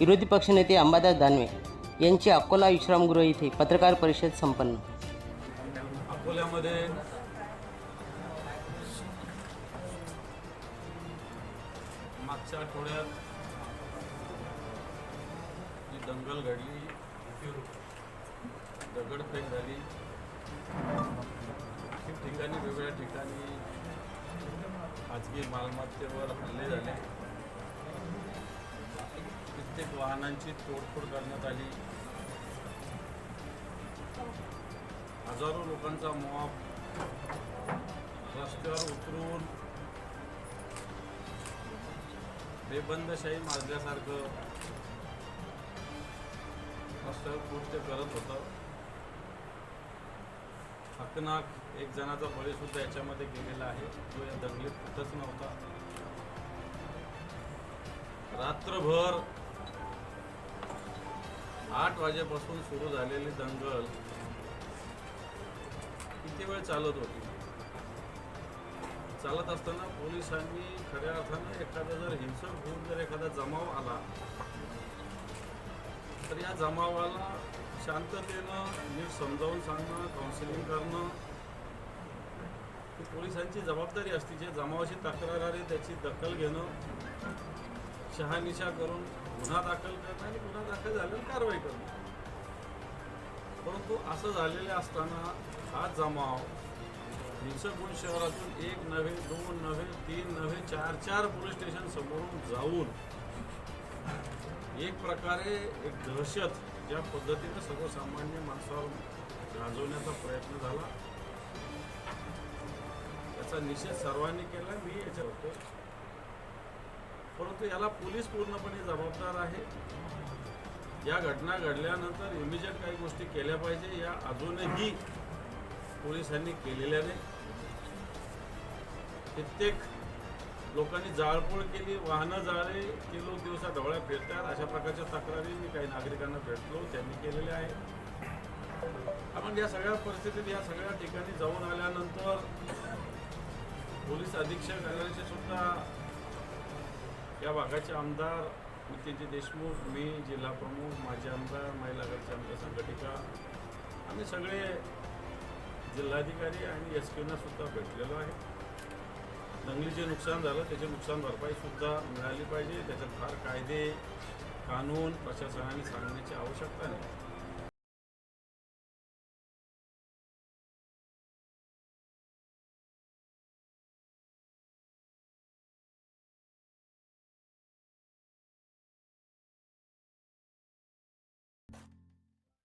विरोधी पक्षनेते अंबादास दानवे यांची अकोला विश्रामगृह येथे पत्रकार परिषद संपन्न. अकोल्यामध्ये मागच्या आठवड्यात जी दंगल घडली दगडफेक झाली. ठिकठिकाणी वेगवेगळ्या ठिकाणी खाजगी मालमत्तेवर हल्ले झाले. कित्येक वाहनांची तोडफोड करण्यात आली. हजारो लोकांचा मॉब रस्त्यावर उतरून बेबंदशाही माजल्यासारखं रस्त्यावर कृत्य करत होतं. हकनाक एक जणाचा बळीसुद्धा याच्यामध्ये गेलेला आहे. तो या दंगलीत कुठंच नव्हता. रात्रभर आठ वाजेपासून सुरू झालेली दंगल किती वेळ चालत होती? चालत असताना पोलिसांनी खऱ्या अर्थानं एखादा जर हिंसक होऊन जर एखादा जमाव आला तर या जमावाला शांततेनं नीट समजावून सांगणं काउन्सिलिंग करणं ही पोलिसांची जबाबदारी असते. जे जमावाची तक्रार आली त्याची दखल घेणं. शहानिशा करून गुन्हा दाखल करणं आणि गुन्हा दाखल झाल्यावर कारवाई करणं परंतु असं झालेलं असताना हा जमाव हिंसकगुण शहरातून एक नव्हे दोन नव्हे तीन नव्हे चार चार पोलीस स्टेशन समोरून जाऊन एक प्रकारे एक दहशत ज्या पद्धतीनं सर्वसामान्य माणसावर गाजवण्याचा प्रयत्न झाला. याचा निषेध सर्वांनी केला. मी याच्यावर होतो. परंतु याला पोलीस पूर्णपणे जबाबदार आहे. या घटना घडल्यानंतर इमिजिएट काही गोष्टी केल्या पाहिजे या अजूनही पोलिसांनी केलेल्या नाही. कित्येक लोकांनी जाळपोळ केली वाहनं जाळे किलो दिवसा ढवळ्या फिरतात अशा प्रकारच्या तक्रारी मी काही नागरिकांना भेटलो त्यांनी केलेल्या आहे आपण या सगळ्या परिस्थितीत या सगळ्या ठिकाणी जाऊन आल्यानंतर पोलीस अधीक्षक सुद्धा या भागाचे आमदार नितीनजी देशमुख मी जिल्हा प्रमुख माजी आमदार महिला आघाडीचे आमदार संघटिका आम्ही सगळे जिल्हाधिकारी आणि एस पीना सुद्धा भेटलेलो आहे. दंगली जे नुकसान झालं त्याचे नुकसान भरपाईसुद्धा मिळाली पाहिजे. त्याच्यात फार कायदे कानून प्रशासनाने सांगण्याची आवश्यकता नाही.